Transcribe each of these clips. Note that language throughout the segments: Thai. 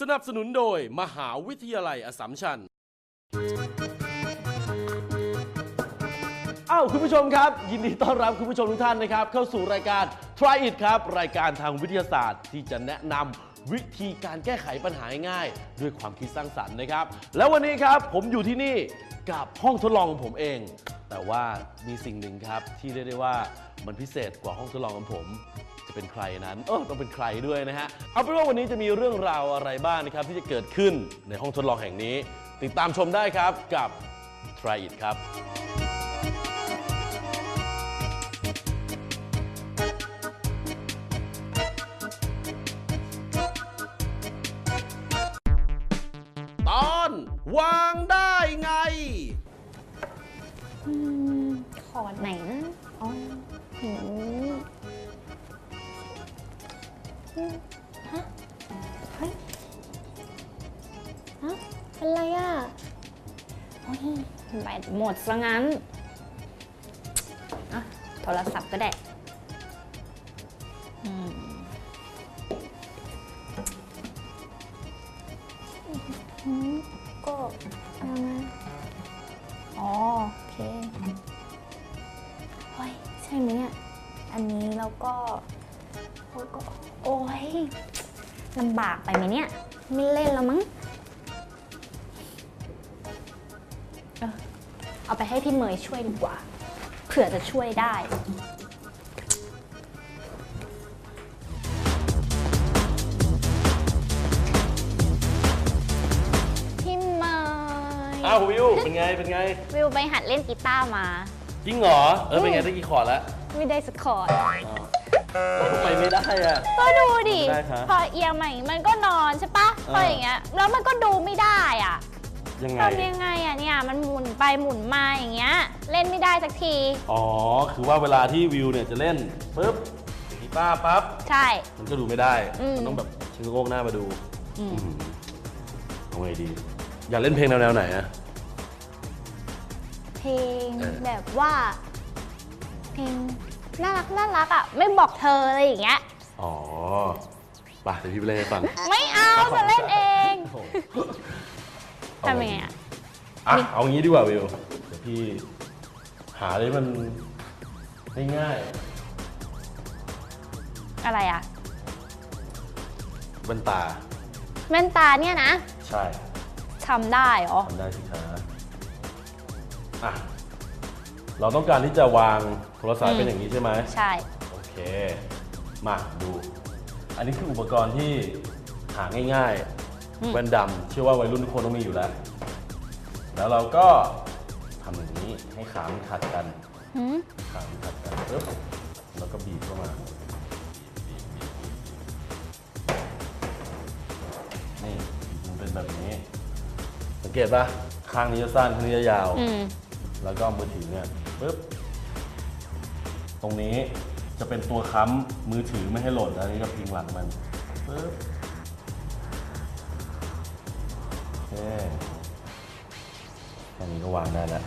สนับสนุนโดยมหาวิทยาลัยอสัมชัญ อ้าวคุณผู้ชมครับ ยินดีต้อนรับคุณผู้ชมทุกท่านนะครับ เข้าสู่รายการ Try It ครับ รายการทางวิทยาศาสตร์ ที่จะแนะนำวิธีการแก้ไขปัญหาง่ายๆด้วยความคิดสร้างสรรค์นะครับ แล้ววันนี้ครับผมอยู่ที่นี่กับห้องทดลองของผมเอง แต่ว่ามีสิ่งหนึ่งครับที่เรียกได้ว่ามันพิเศษกว่าห้องทดลองของผม จะเป็นใครนั้นเออต้องเป็นใครด้วยนะฮะเอาเป็นว่าวันนี้จะมีเรื่องราวอะไรบ้างนะครับที่จะเกิดขึ้นในห้องทดลองแห่งนี้ ติดตามชมได้ครับกับ Try It ครับ ตอนวางได้ไงอืมขอดไหนนะอ๋อหืม ฮะเฮ้ยฮะเป็นไรอะโอ้ยแบตหมดซะงั้นอะโทรศัพท์ก็ได้อืมก็เอามาอ๋อ โอเคโอ้ย ใช่ไหมเนี่ย อันนี้เราก็ โอ้ยก็โอ้ย ลำบากไปไหมเนี่ย ไม่เล่นแล้วมั้งเออเอาไปให้พี่เมย์ช่วยดีกว่า เผื่อจะช่วยได้ พี่เมย์อ้าววิวเป็นไงเป็นไง วิวไปหัดเล่นกีตาร์มา จริงเหรอ เออเป็นไงได้กี่คอร์ดแล้ว ไม่ได้สักคอร์ดทำ ไมไม่ได้อะ ก็ดูดิ ได้ครับ พอเอียงมาอย่างงี้มันก็นอนใช่ปะเออพออย่างเงี้ย แล้วมันก็ดูไม่ได้อะยังไง ทำยังไงอะเนี่ย มันหมุนไปหมุนมาอย่างเงี้ย เล่นไม่ได้สักที อ๋อ คือว่าเวลาที่วิวเนี่ยจะเล่นปุ๊บกีตาร์ปั๊บ ใช่ มันก็ดูไม่ได้ อืม มันต้องแบบชะโงกหน้ามาดูอืมอืมเอาไงดี อยากเล่นเพลงแนวๆไหนอะเพลงเออแบบว่า เพลง น่ารักน่ารักอะไม่บอกเธออะไรอย่างเงี้ยอ๋อไป่ะเดี๋ยวพี่ไปเล่นให้ฟังไม่เอาจะเล่นเองโอ้โหทำยังไงอะอะเอางี้ดีกว่าวิวเดี๋ยวพี่หาเลยมันง่ายอะไรอะๆแว่นตา แว่นตาเนี่ยนะใช่ทำได้เหรอ ทำได้สิคะอะ เราต้องการที่จะวางโทรศัพท์อืมเป็นอย่างนี้ใช่ไหมใช่ โอเค มาดู อันนี้คืออุปกรณ์ที่หาง่ายอืมๆแว่นดำเชื่อว่าวัยรุ่นทุกคนต้องมีอยู่แล้ว แล้วเราก็ทำอย่างนี้ให้ขามันขัดกัน หืมขามันขัดกันปึ๊บแล้วก็บีบเข้ามาบีบบีบบีบนี่มันเป็นแบบนี้ สังเกตปะข้างนี้จะสั้นข้างนี้จะยาว อืม แล้วก็มือถือเนี่ย ปึ๊บ ตรงนี้จะเป็นตัวค้ำมือถือไม่ให้หล่นแล้วนี่ก็พิงหลังมันปึ๊บโอเคแค่นี้ก็วางได้แล้ว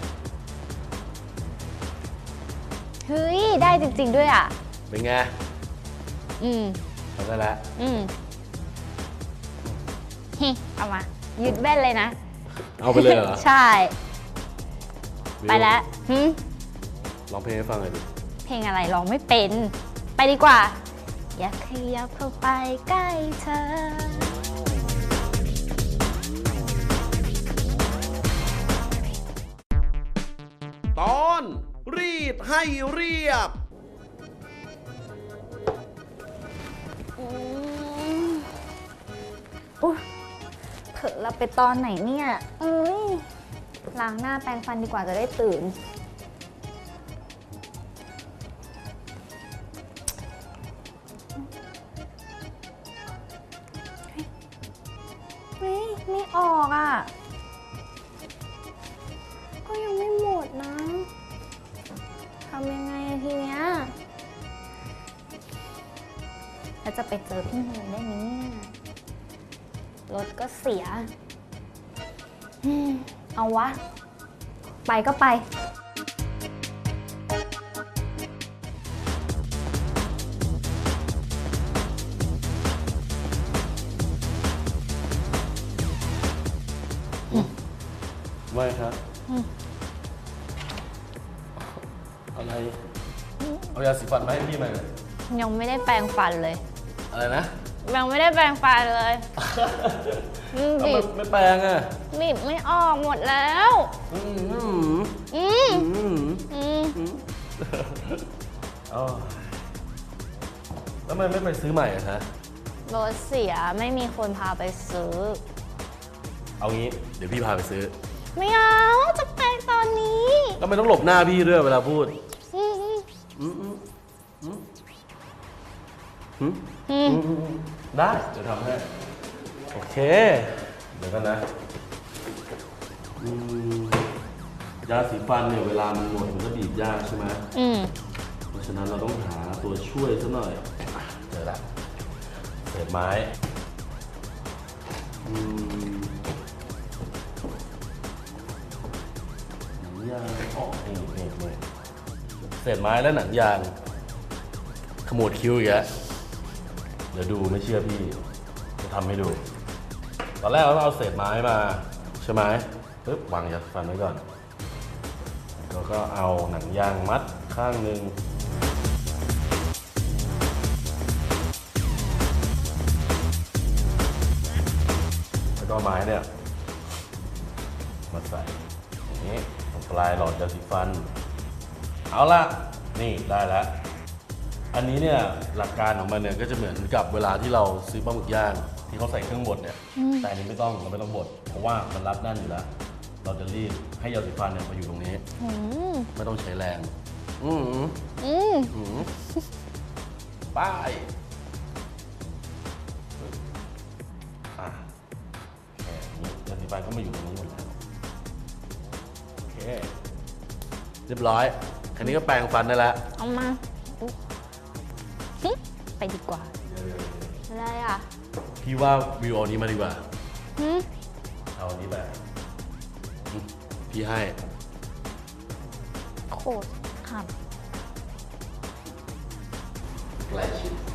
เฮ้ย ได้จริง ๆ ด้วยอะ เป็นไงอืม ทำได้แล้วอืมฮิเอามา ยึดแว่นเลยนะ เอาไปเลยเหรอ ใช่วิวไปแล้วหื มลองเพลงให้ฟังหน่อยดิเพลงอะไรร้องไม่เป็น ไปดีกว่า อยากขยับเข้าไปใกล้เธอ ตอนรีดให้เรียบอืมอุ๊ยเผลอหลับไปตอนไหนเนี่ยเอ้ยล้างหน้าแปรงฟันดีกว่าจะได้ตื่น ไม่ออกอะ ก็ยังไม่หมดนะทำยังไงอะทีเนี้ยแล้วจะไปเจอพี่เฮยได้ไหมเนี่ยรถก็เสีย เอาวะ ไปก็ไป ไม่ครับอืมอะไร เอายาสีฟันมาให้พี่มาหน่อยยังไม่ได้แปรงฟันเลย อะไรนะยังไม่ได้แปรงฟันเลยอืมทำบีไมบไม่แปลงอะบีบไม่ออกหมดแล้ว อืมอืมอืมอืมอืมอ๋อแล้วทำไมไม่ไปซื้อใหม่อะฮะ รถเสียไม่มีคนพาไปซื้อ เอางี้ เดี๋ยวพี่พาไปซื้อ ไม่เอาจะแปรงตอนนี้แล้วไม่ต้องหลบหน้าพี่ด้วยเวลาพูดอืมอืมอืมอืมอืมอืมอืมอืมได้เดี๋ยวทำให้โอเค เดี๋ยวกันนะอืมยาสีฟันเนี่ยเวลามันหมดมันก็บีบยากใช่ไหมอืมเพราะฉะนั้นเราต้องหาตัวช่วยซะหน่อยอะเจอละเศษไม้อืม ยางออกนี่นี่เลยเศษไม้และหนังยาง ขมวดคิ้วอีกแล้วเดี๋ยวดูไม่เชื่อพี่ จะทำให้ดู ตอนแรกเราต้องเอาเศษไม้มาใช่ไหมปึ๊บวางยาสีฟันไว้ก่อนแล้วก็เอาหนังยางมัดข้างหนึ่งแล้วก็ไม้เนี่ยมาใส่อย่างนี้ ตรงปลายหลอดยาสีฟัน เอาละนี่ได้แล้วอันนี้เนี่ยหลักการของมันเนี่ยก็จะเหมือนกับเวลาที่เราซื้อปลาหมึกย่าง ที่เขาใส่เครื่องบดเนี่ย แต่อันนี้ไม่ต้องเราไม่ต้องบดเพราะว่ามันรัดแน่นอยู่แล้ว เราจะรีดให้ยาสีฟันเนี่ยมาอยู่ตรงนี้ อืมไม่ต้องใช้แรง อืมอืมอืมป้ายอะแค่นี้ยาสีฟันก็มาอยู่ตรงนี้ เรียบร้อย คันนี้ก็แปรงฟันได้แล้ว เอามาอุ๊ยหึไปดีกว่า อะไรอะพี่ว่าวิวเอานี้มาดีกว่า หึเอาอันนี้แบบอืมพี่ให้ โคตรขใกล้ชิด